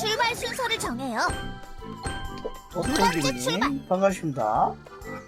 출발 순서를 정해요. 번째 도토기님 출발. 반갑습니다.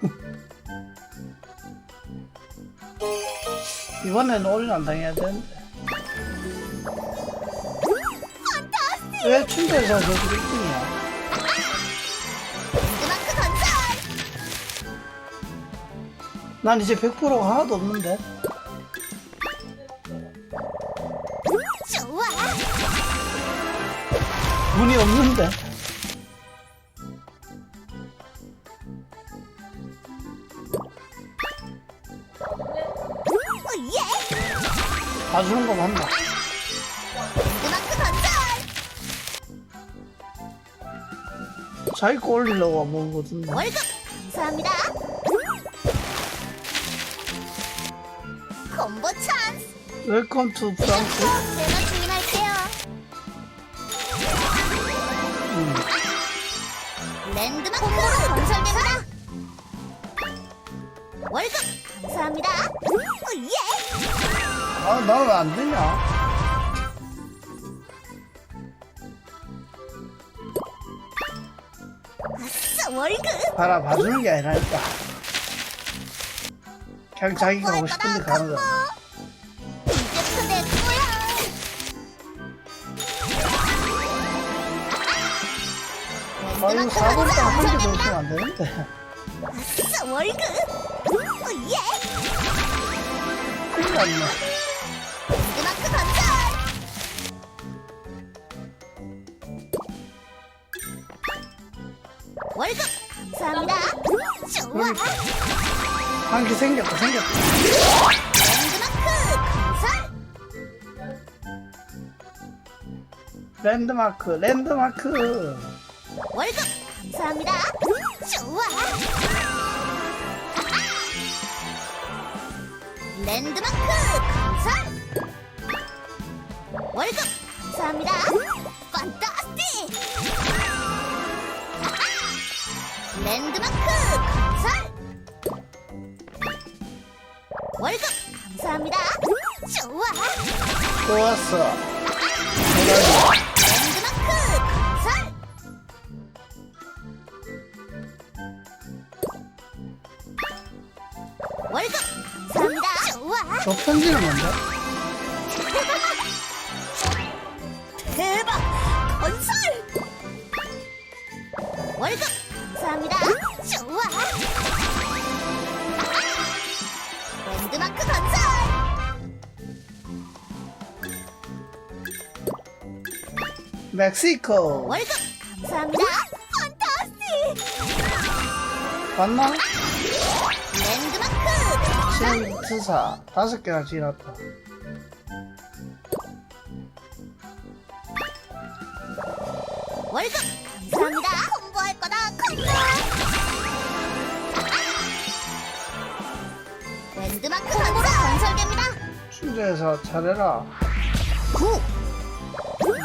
이번에는 올인 안 당해야 되는데. 왜 춘대에서 저기 1등이야? 랜드마크 건설. 난 이제 100%가 하나도 없는데. 좋아. 운이 없는데. 봐주는 거 맞나? 자기 거 올리려고 먹은 거던데. 월급 감사합니다. 콤보 찬스. 웰컴 투 프랑스. 랜드마크 건설됩니다. 월급 감사합니다. 오 예. 아, 나는 왜안 되냐? 아싸 월급. 봐라, 봐주는 게 아니라니까. 그냥 자기가 하고 싶은데 가는 거야. 아, 이거 랜드마크 4번부터 한 번도 건설됩니다. 넣으면 안 되는데. 아싸 월급. 오예. 큰일 났네. 랜드마크 건설. 월급 감사합니다. 좋아. 여기. 한개 생겼다, 생겼다. 랜드마크, 랜드마크. 월급 감사합니다. 좋아. 랜드마크 건설. 월급 감사합니다. 판타스틱. 랜드마크 건설. 월급 감사합니다. 좋아. 좋았어. 랜드 건설! 월급 감사합니다. 좋아. 랜드마크 건설. 멕시코. 월급 감사합니다. 판타스틱. 맞나? 랜드마크 건설. 신트사. 다섯 개나 지났다. 월급 감사합니다. 공부할 거다. 콤보. 랜드마크 건설 건설됩니다. 춘제에서 잘해라. 구.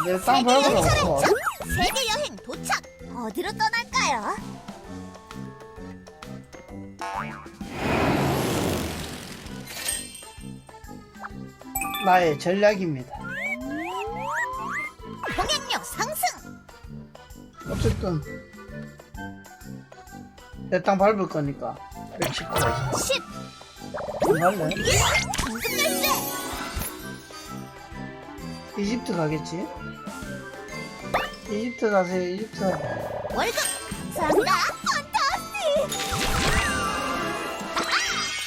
내 땅 세계 여행 밟으라고. 차례 세계 여행 도착. 어디로 떠날까요? 나의 전략입니다. 어쨌든 내 땅 밟을 거니까 멕시코에서 10. 안 갈래? 이집트 가겠지? 이집트 가세요 이집트 월급 감사합니다.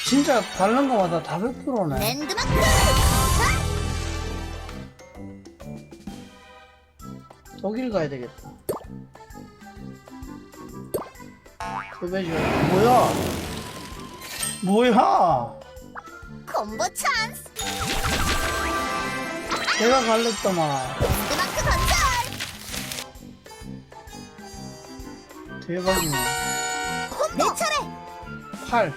진짜 밟는 거마다 다 100%네 랜드마크. 독일 가야 되겠다 그배죠 뭐야 뭐야 콤보 찬스. 내가 갈랬더만 랜드마크 건설. 대박이네 내 차례. 8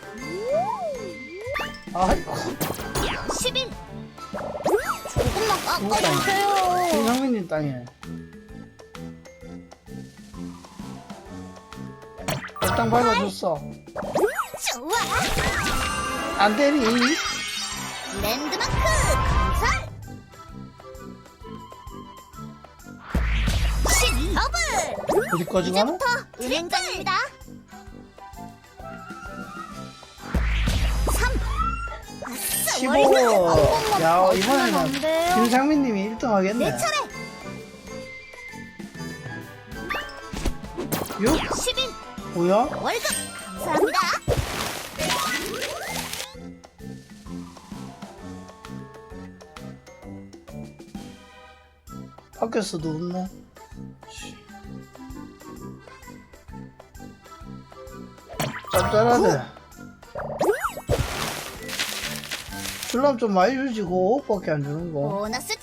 아이고 11. 조금만 깎아주세요. 김상민님 땅이 땅 밟아줬어 좋아. 안 되니 랜드마크 건설. 12. 더블! 어디까지 가나? 이제부터 은행전입니다. 3. 아싸, 15. 월급! 야, 어, 이번에는. 김상민님이 1등 하겠네. 내 차례! 뭐야? 월급! 감사합니다. 바뀌었어도 없네. 짭짤하네. 줄라면 좀 많이 주지, 그 5억밖에 안 주는 거. 보너스 찬스!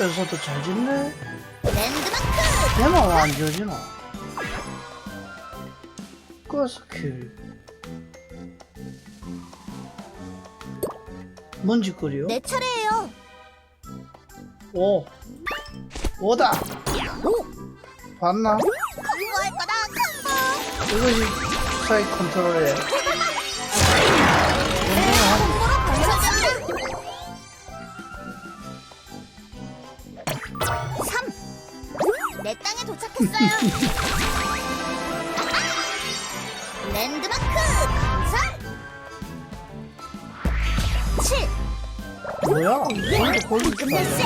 에서도 잘 짓네. 랜드마크! 얘만 왜안 지어지나? 가스킬. 뭔 짓거리요? 내 차례예요. 오. 오다! 오! 봤나? 콤보할 거다! 이것이 사이 컨트롤이에 내 땅에 도착했어요. 랜드마크 건설! 7. 뭐야? 오늘도 골드 끝났어.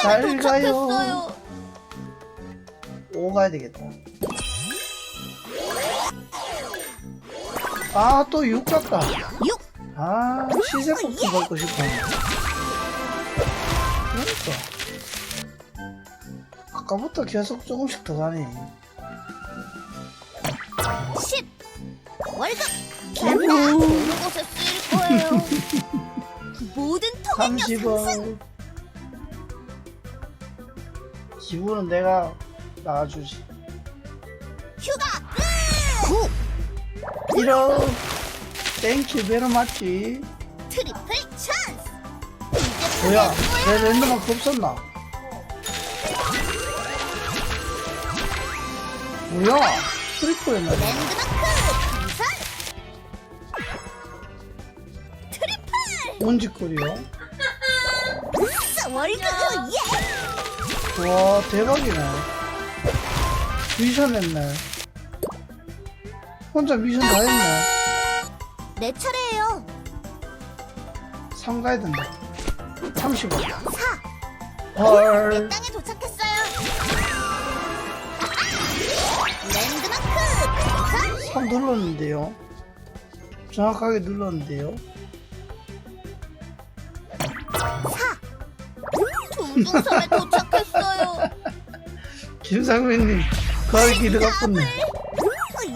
다내잘 차례 가요. 도착했어요. 오 가야 되겠다. 아, 또6 같다. 6. 아, 시세폭도 받고 싶어. 아까부터 계속 조금씩 더 가네. 10. 월급. 기부. 어느 곳에 쓰일 거예요. 모든 통행료 상승. 30원. 기분은 내가 나와주지. 휴가 끝. 9. 1억. 땡큐, 베러 맞지? 트리플 찬스. 뭐야, 내. 랜드마크 없었나? 뭐야, 트리플했나? 랜드마크 감산. 트리플. 아싸 월급 예. 와, 대박이네. 미션 했네. 혼자 미션 다 했네. 내 차례예요. 3 가야 된다. 30원. 4. 내 헐. 땅에 도착했어요. 랜드마크 감산. 3 눌렀는데요. 정확하게 눌렀는데요. 4. 둥둥섬에 도착했어요. 김상민님, 거의. 어, 예.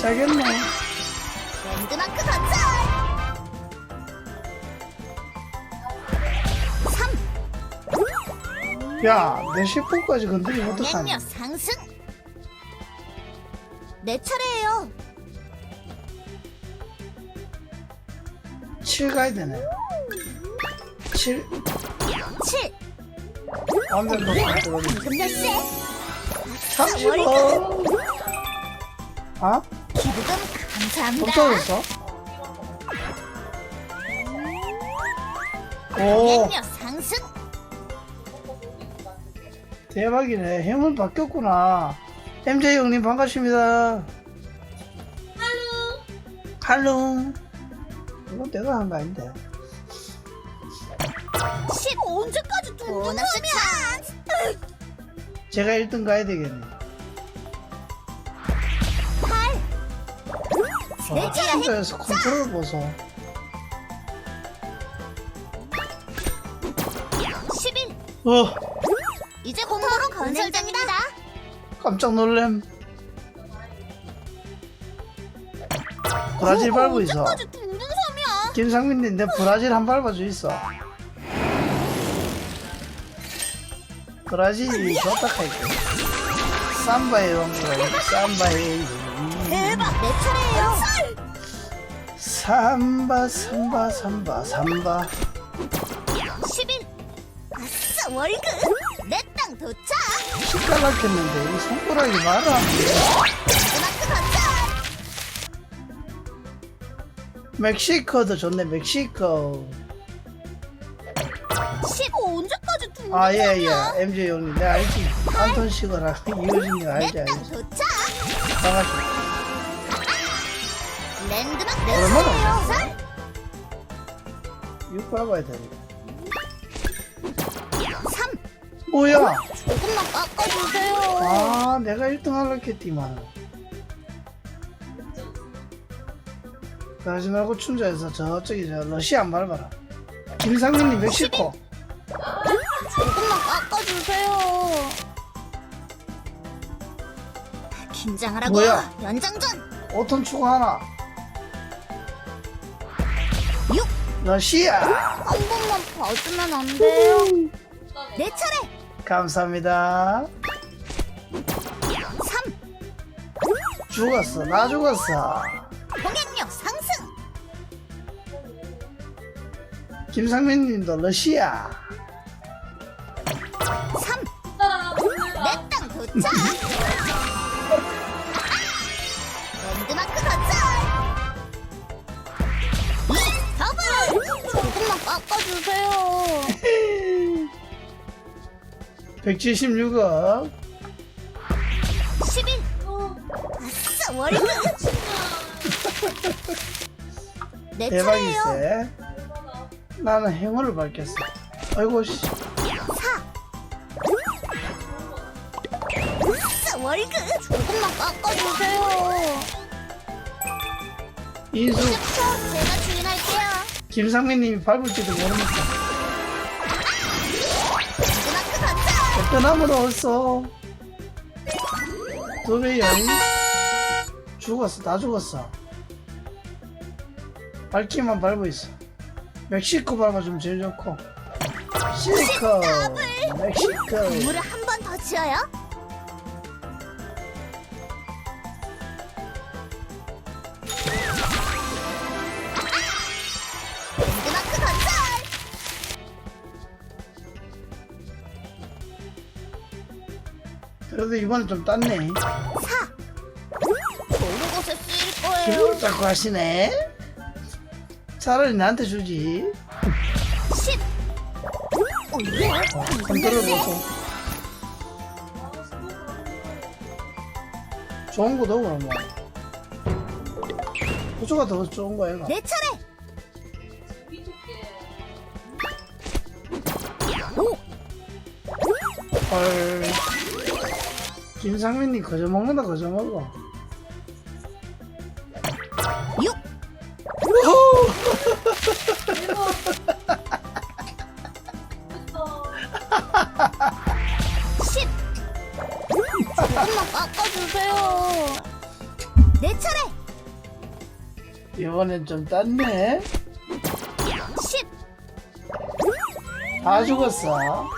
짜겠네. 랜드마크 건설. 야, 내 10분까지 건드리면 어떡하냐. 영향력 상승. 내 차례예요. 7 가야 되네. 7. 7. 완전 더 컨트롤이. 금날세. 30원. 아? 기부금 감사합니다. 없어졌어? 오, 영향력 상승. 대박이네. 해문 바뀌었구나. MJ 형님 반갑습니다. 할로. 할로. 이건 내가 한 거 아닌데. 10. 언제까지 둥둥섬이야? 제가 1등 가야 되겠네. 8. 와, 내 차례. 진짜에서 컨트롤 보소. 11. 어, 건설됩니다. 깜짝 놀램. 브라질 밟고 있어. 언제까지 둥둥 섬이야? 김상민님, 내 브라질 한 밟아줘 있어. 브라질이 좋다 할게. 삼바의 왕국을 삼바의 대박. 내 차례예요. 삼바 삼바 삼바 삼바 11. 아싸 월급. 도착. 시깔락했는데 이 손가락이 돼. 마지막 건설. 멕시코도 좋네 멕시코. 10 언제까지 두아 예예? MJ 형님 내가 알지. 안톤 시거라. 이효진이 알지 내땅 알지 도착! 반갑습니다 랜드마크 내 얼마나 차례요 6 밟아야 돼3 뭐야? 조금만 깎아주세요. 아 내가 1등 하려고 했디만. 그러지 말고 춘자에서 저쪽에 저 러시아 안 밟아라. 김상민님 멕시코 조금만 깎아주세요. 긴장하라고. 뭐야? 연장전. 5톤 추가하나. 6 러시아 한 번만 봐주면 안 돼요? 내 차례 감사합니다. 3 죽었어. 나 죽었어. 공격력 상승. 김상민님도 러시아. 3내땅 도착 176억. 11 아싸 월급! 내 차례예요. 대박이세 나는 행운을 밟겠어. 아이고 씨. 4 아싸 월급! 조금만 깎아주세요. 인수. 저 제가 주인할게요. 김상민님이 밟을지도 모르니까 두배 여인 죽었어. 다 죽었어. 밟기만 밟고 있어. 멕시코 밟아주면 제일 좋고. 시리코 멕시코. 건물을 한 번 더 지어요 그래도 이번에 좀 땄네. 4 좋은 곳에 쓰일 거예요 기분을 자꾸 하시네. 차라리 나한테 주지. 10 오예 어, 컨트롤 보고. 좋은 거도 그러면 호주가 더 좋은 거야 이거 내 차례! 5헐 김상민님 거저 먹는다 거저 먹어. 6 10 조금만 깎아주세요. 내 차례! 이번엔 좀 땄네. 10다 죽었어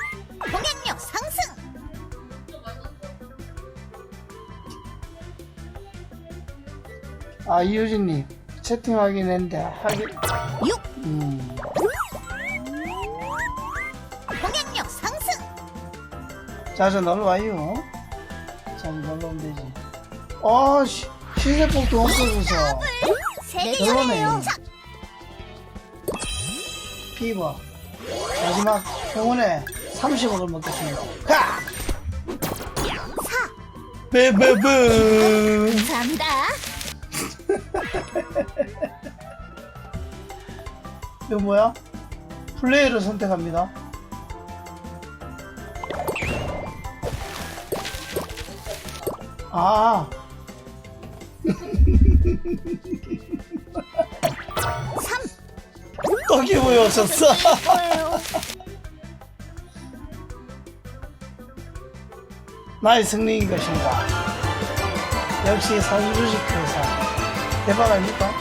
아 이효진님 채팅하긴 했는데 하긴 6 음. 공격력 상승. 자주 놀러 와요. 자주 놀러 오면 되지. 아씨 시세폭도 엉켜줘서. 세개 그러네. 차례예요 피버. 마지막 행운에 30억을 먹겠습니다. 하! 4 베베베 감사합니다 이거 뭐야? 플레이를 선택합니다. 아. 3또 기분이 없었어. 거예요 나의 승리인 것인가 역시 선주식 회사 대박 아닙니까?